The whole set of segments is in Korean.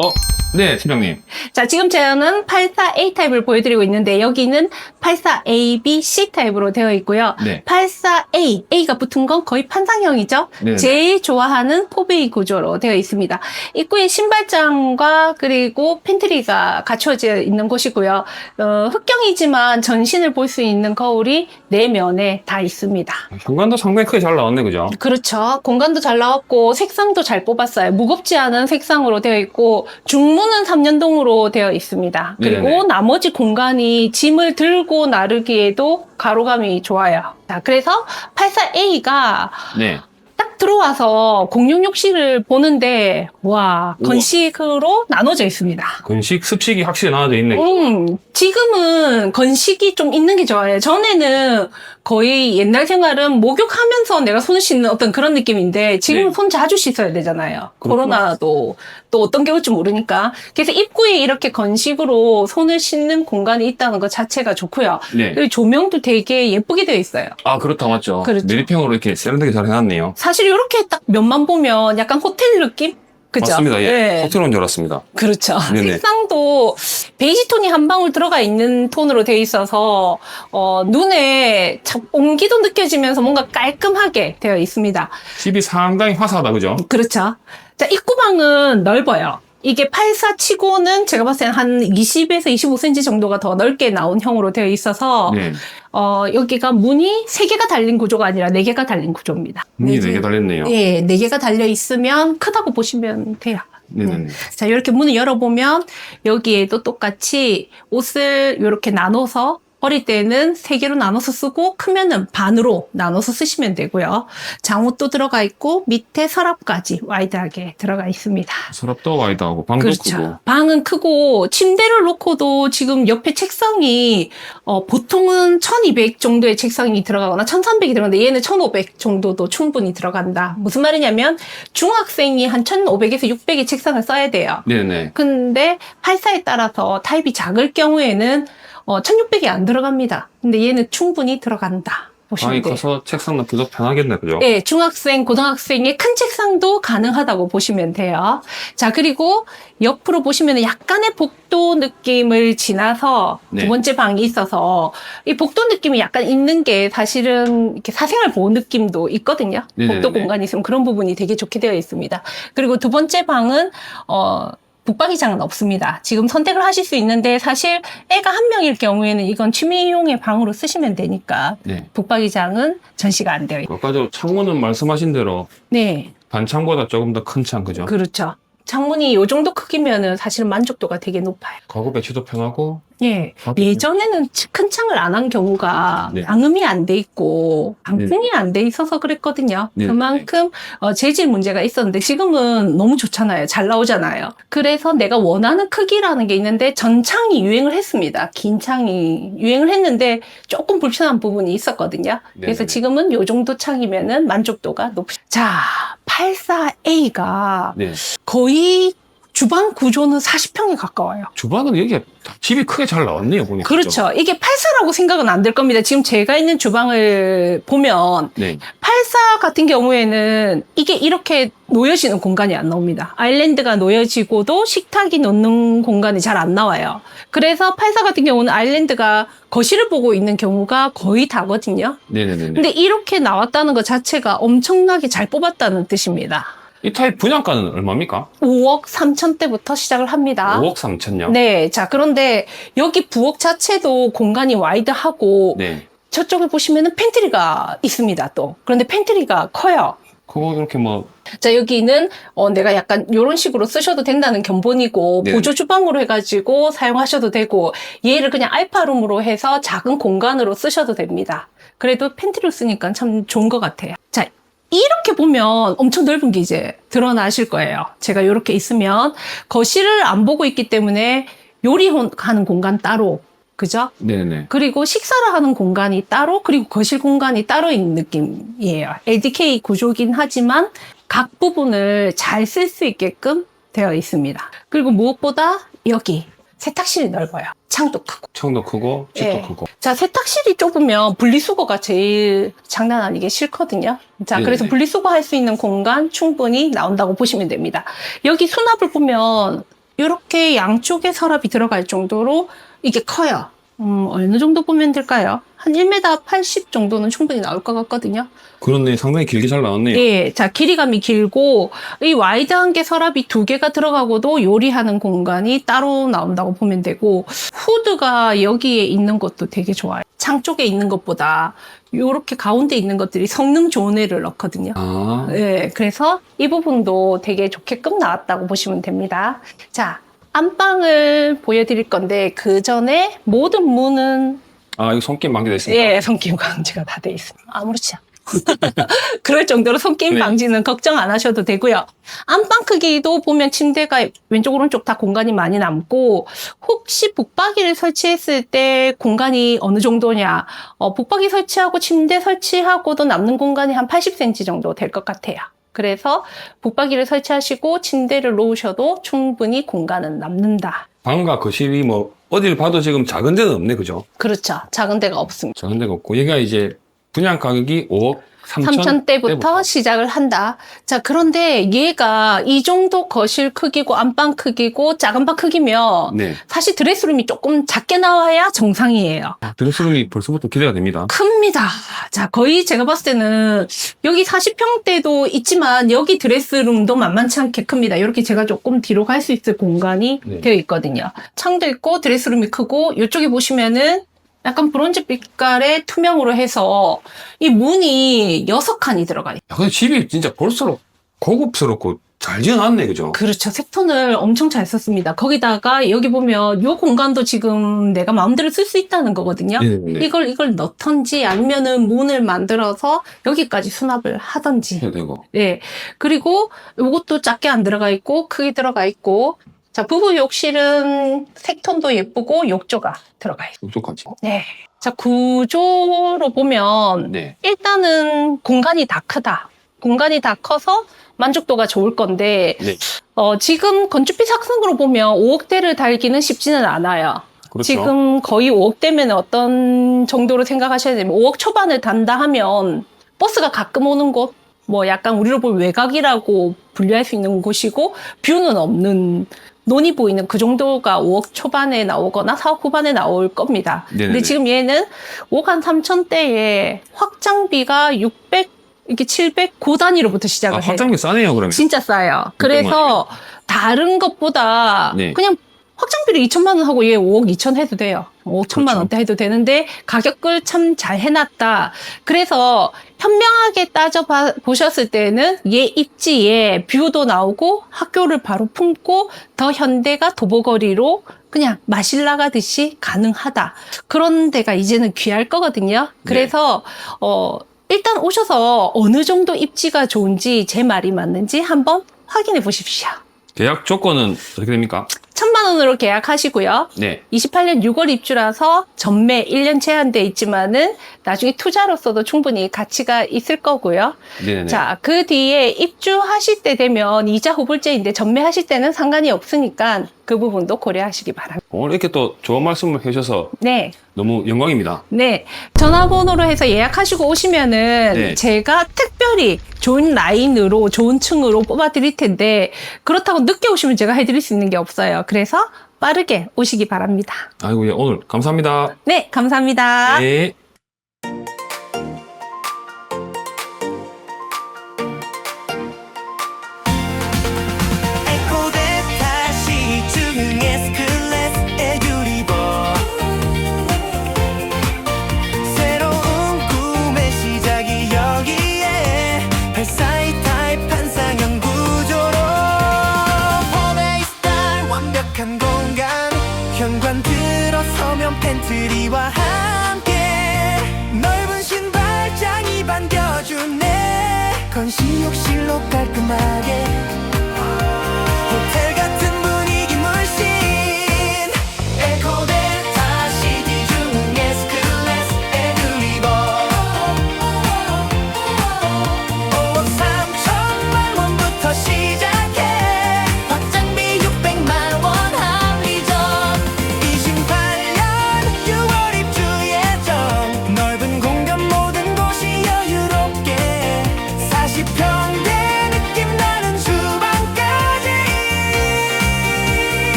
어, 네, 팀장님. 자, 지금 저는 84A 타입을 보여드리고 있는데 여기는 84AB-C 타입으로 되어 있고요. 네. 84A, A가 붙은 건 거의 판상형이죠. 네. 제일 좋아하는 포베이 구조로 되어 있습니다. 입구에 신발장과 그리고 팬트리가 갖춰져 있는 곳이고요. 어, 흑경이지만 전신을 볼 수 있는 거울이 네 면에 다 있습니다. 현관도 상당히 크게 잘 나왔네, 그죠? 그렇죠. 공간도 잘 나왔고 색상도 잘 뽑았어요. 무겁지 않은 색상으로 되어 있고 중문은 3년동으로 되어 있습니다. 그리고 네네. 나머지 공간이 짐을 들고 나르기에도 가로감이 좋아요. 자, 그래서 84A가 네. 딱 들어와서 공용 욕실을 보는데 와. 건식으로 나눠져 있습니다. 건식, 습식이 확실히 나눠져 있네. 음, 지금은 건식이 좀 있는 게 좋아요. 전에는 거의 옛날 생활은 목욕하면서 내가 손을 씻는 어떤 그런 느낌인데 지금은 네. 손 자주 씻어야 되잖아요. 그렇구나. 코로나도 또 어떤 게 올지 모르니까. 그래서 입구에 이렇게 건식으로 손을 씻는 공간이 있다는 것 자체가 좋고요. 네. 그리고 조명도 되게 예쁘게 되어 있어요. 아, 그렇다, 맞죠? 그렇죠. 내리평으로 이렇게 세련되게 잘 해놨네요. 사실 이렇게 딱 면만 보면 약간 호텔 느낌? 그죠? 맞습니다. 예. 네. 호텔 온줄 알았습니다. 그렇죠. 네네. 색상도 베이지 톤이 한 방울 들어가 있는 톤으로 되어 있어서 어, 눈에 참 온기도 느껴지면서 뭔가 깔끔하게 되어 있습니다. 집이 상당히 화사하다, 그죠? 그렇죠. 자, 입구방은 넓어요. 이게 84 치고는 제가 봤을 때는 한 20에서 25cm 정도가 더 넓게 나온 형으로 되어 있어서 네. 어, 여기가 문이 3개가 달린 구조가 아니라 4개가 달린 구조입니다. 문이 네 네개 개- 달렸네요. 예, 4개가 달려 있으면 크다고 보시면 돼요. 네네 네. 자, 이렇게 문을 열어보면 여기에도 똑같이 옷을 이렇게 나눠서 어릴 때는 세 개로 나눠서 쓰고 크면은 반으로 나눠서 쓰시면 되고요. 장옷도 들어가 있고 밑에 서랍까지 와이드하게 들어가 있습니다. 서랍도 와이드하고, 방도 그렇죠. 크고. 방은 크고 침대를 놓고도 지금 옆에 책상이 어, 보통은 1200 정도의 책상이 들어가거나 1300이 들어가는데 얘는 1500 정도도 충분히 들어간다. 무슨 말이냐면 중학생이 한 1500에서 600의 책상을 써야 돼요. 네네. 근데 84에 따라서 타입이 작을 경우에는 어, 1600이 안 들어갑니다. 근데 얘는 충분히 들어간다. 보시면 방이 돼요. 커서 책상 놓기도 편하겠네, 그죠? 네, 중학생, 고등학생의 큰 책상도 가능하다고 보시면 돼요. 자, 그리고 옆으로 보시면 약간의 복도 느낌을 지나서 네. 두 번째 방이 있어서 이 복도 느낌이 약간 있는 게 사실은 이렇게 사생활 보호 느낌도 있거든요. 네네네. 복도 공간이 있으면 그런 부분이 되게 좋게 되어 있습니다. 그리고 두 번째 방은, 어, 북박이장은 없습니다. 지금 선택을 하실 수 있는데 사실 애가 한 명일 경우에는 이건 취미용의 방으로 쓰시면 되니까 네. 북박이장은 전시가 안 되어 아까 저 창문은 말씀하신 대로 네, 반창보다 조금 더 큰 창, 그죠? 그렇죠. 창문이 요 정도 크기면은 사실은 만족도가 되게 높아요. 가구 배치도 편하고, 예. 가격이- 예전에는 큰 창을 안 한 경우가 네. 방음이 안 돼 있고 방풍이 안 돼 있어서 그랬거든요. 네. 그만큼 어, 재질 문제가 있었는데 지금은 너무 좋잖아요. 잘 나오잖아요. 그래서 내가 원하는 크기라는 게 있는데 전창이 유행을 했습니다. 긴 창이 유행을 했는데 조금 불편한 부분이 있었거든요. 그래서 네네네. 지금은 요 정도 창이면은 만족도가 높. 자, 84A가 네. 거의 주방 구조는 40평에 가까워요. 주방은 여기가 집이 크게 잘 나왔네요, 보니까. 그렇죠. 이게 84라고 생각은 안 될 겁니다. 지금 제가 있는 주방을 보면 네. 84 같은 경우에는 이게 이렇게 놓여지는 공간이 안 나옵니다. 아일랜드가 놓여지고도 식탁이 놓는 공간이 잘 안 나와요. 그래서 84 같은 경우는 아일랜드가 거실을 보고 있는 경우가 거의 다거든요. 네네네. 근데 이렇게 나왔다는 것 자체가 엄청나게 잘 뽑았다는 뜻입니다. 이 타입 분양가는 얼마입니까? 5억 3천대부터 시작을 합니다. 5억 3천요? 네. 자, 그런데 여기 부엌 자체도 공간이 와이드하고 네. 저쪽에 보시면은 팬트리가 있습니다, 또. 그런데 팬트리가 커요. 그거 이렇게 뭐, 자, 여기는, 어, 내가 약간 이런 식으로 쓰셔도 된다는 견본이고, 네. 보조 주방으로 해가지고 사용하셔도 되고, 얘를 그냥 알파룸으로 해서 작은 공간으로 쓰셔도 됩니다. 그래도 팬트리로 쓰니까 참 좋은 것 같아요. 자, 이렇게 보면 엄청 넓은 게 이제 드러나실 거예요. 제가 이렇게 있으면 거실을 안 보고 있기 때문에 요리하는 공간 따로, 그죠? 네네. 그리고 식사를 하는 공간이 따로 그리고 거실 공간이 따로 있는 느낌이에요. LDK 구조긴 하지만 각 부분을 잘 쓸 수 있게끔 되어 있습니다. 그리고 무엇보다 여기 세탁실이 넓어요. 창도 크고. 창도 크고, 집도 예. 크고. 자, 세탁실이 좁으면 분리수거가 제일 장난 아니게 싫거든요. 자, 네네. 그래서 분리수거 할 수 있는 공간 충분히 나온다고 보시면 됩니다. 여기 수납을 보면 이렇게 양쪽에 서랍이 들어갈 정도로 이게 커요. 음, 어느 정도 보면 될까요? 한 1m 80 정도는 충분히 나올 것 같거든요. 그렇네. 상당히 길게 잘 나왔네요. 예, 자, 길이감이 길고, 이 와이드한 게 서랍이 두 개가 들어가고도 요리하는 공간이 따로 나온다고 보면 되고, 후드가 여기에 있는 것도 되게 좋아요. 창 쪽에 있는 것보다, 요렇게 가운데 있는 것들이 성능 좋은 애를 넣거든요. 아, 예, 그래서 이 부분도 되게 좋게끔 나왔다고 보시면 됩니다. 자, 안방을 보여드릴 건데, 그 전에 모든 문은 아 이거 손게임 방지돼 있습니까? 예, 손게임 방지가 다 돼 있습니다. 아무렇지 않. 그럴 정도로 손게임 네. 방지는 걱정 안 하셔도 되고요. 안방 크기도 보면 침대가 왼쪽 오른쪽 다 공간이 많이 남고 혹시 북박이를 설치했을 때 공간이 어느 정도냐? 어, 북박이 설치하고 침대 설치하고도 남는 공간이 한 80cm 정도 될 것 같아요. 그래서 북박이를 설치하시고 침대를 놓으셔도 충분히 공간은 남는다. 방과 거실이 뭐 어딜 봐도 지금 작은 데는 없네, 그죠? 그렇죠. 작은 데가 없습니다. 작은 데가 없고 얘가 이제 분양 가격이 5억 3천, 3천 대부터 시작을 한다. 자, 그런데 얘가 이 정도 거실 크기고 안방 크기고 작은 방 크기면 네. 사실 드레스룸이 조금 작게 나와야 정상이에요. 드레스룸이 벌써부터 기대가 됩니다. 큽니다. 자, 거의 제가 봤을 때는 여기 40평대도 있지만 여기 드레스룸도 만만치 않게 큽니다. 이렇게 제가 조금 뒤로 갈 수 있을 공간이 네. 되어 있거든요. 창도 있고 드레스룸이 크고 이쪽에 보시면은 약간 브론즈 빛깔의 투명으로 해서 이 문이 여섯 칸이 들어가요. 야, 근데 집이 진짜 볼수록 고급스럽고 잘 지어놨네, 그죠? 그렇죠. 색톤을 엄청 잘 썼습니다. 거기다가 여기 보면 이 공간도 지금 내가 마음대로 쓸 수 있다는 거거든요. 네, 네. 이걸 이걸 넣던지 아니면은 문을 만들어서 여기까지 수납을 하던지. 되고. 예. 그리고 이것도 작게 안 들어가 있고 크게 들어가 있고. 자, 부부 욕실은 색톤도 예쁘고 욕조가 들어가 있고. 똑같이. 네. 자, 구조로 보면 네. 일단은 공간이 다 크다. 공간이 다 커서 만족도가 좋을 건데, 네. 어, 지금 건축비 상승으로 보면 5억대를 달기는 쉽지는 않아요. 그렇죠. 지금 거의 5억대면 어떤 정도로 생각하셔야 되면 5억 초반을 단다 하면 버스가 가끔 오는 곳, 뭐 약간 우리로 보면 외곽이라고 분류할 수 있는 곳이고 뷰는 없는 논이 보이는 그 정도가 5억 초반에 나오거나 4억 후반에 나올 겁니다. 네네네. 근데 지금 얘는 5억 한 3천대에 확장비가 600, 이렇게 700 고단위로부터 아, 시작을 해요. 확장비 싸네요, 그러면. 진짜 싸요. 그래서 다른 것보다 네. 그냥 확장비를 2천만 원 하고 얘 5억 2천 해도 돼요. 5억 천만 그렇죠. 원대 해도 되는데 가격을 참 잘 해놨다. 그래서 현명하게 따져 봐- 보셨을 때는 얘 입지에 뷰도 나오고 학교를 바로 품고 더 현대가 도보거리로 그냥 마실 나가듯이 가능하다. 그런 데가 이제는 귀할 거거든요. 그래서 어 일단 오셔서 어느 정도 입지가 좋은지 제 말이 맞는지 한번 확인해 보십시오. 계약 조건은 어떻게 됩니까? 천만 원으로 계약하시고요. 네. 28년 6월 입주라서 전매 1년 제한돼 있지만은 나중에 투자로서도 충분히 가치가 있을 거고요. 네네. 자, 그 뒤에 입주하실 때 되면 이자 후불제인데 전매하실 때는 상관이 없으니까 그 부분도 고려하시기 바랍니다. 오늘 이렇게 또 좋은 말씀을 해주셔서 네. 너무 영광입니다. 네. 전화번호로 해서 예약하시고 오시면은 네. 제가 특별히 좋은 라인으로 좋은 층으로 뽑아 드릴 텐데 그렇다고 늦게 오시면 제가 해드릴 수 있는 게 없어요. 그래서 빠르게 오시기 바랍니다. 아이고, 예, 오늘 감사합니다. 네. 감사합니다. 네.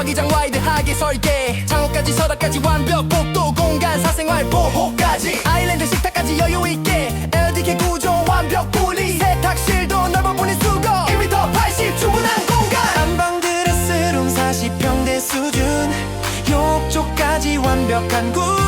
붙박이장 와이드하게 설계. 창호까지 서랍까지 완벽 복도 공간 사생활 보호까지. 아일랜드 식탁까지 여유있게. LDK 구조 완벽 분리. 세탁실도 넓어 보니 수거. 1m 80 충분한 공간. 안방 드레스룸 40평대 수준. 욕조까지 완벽한 구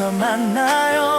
만나요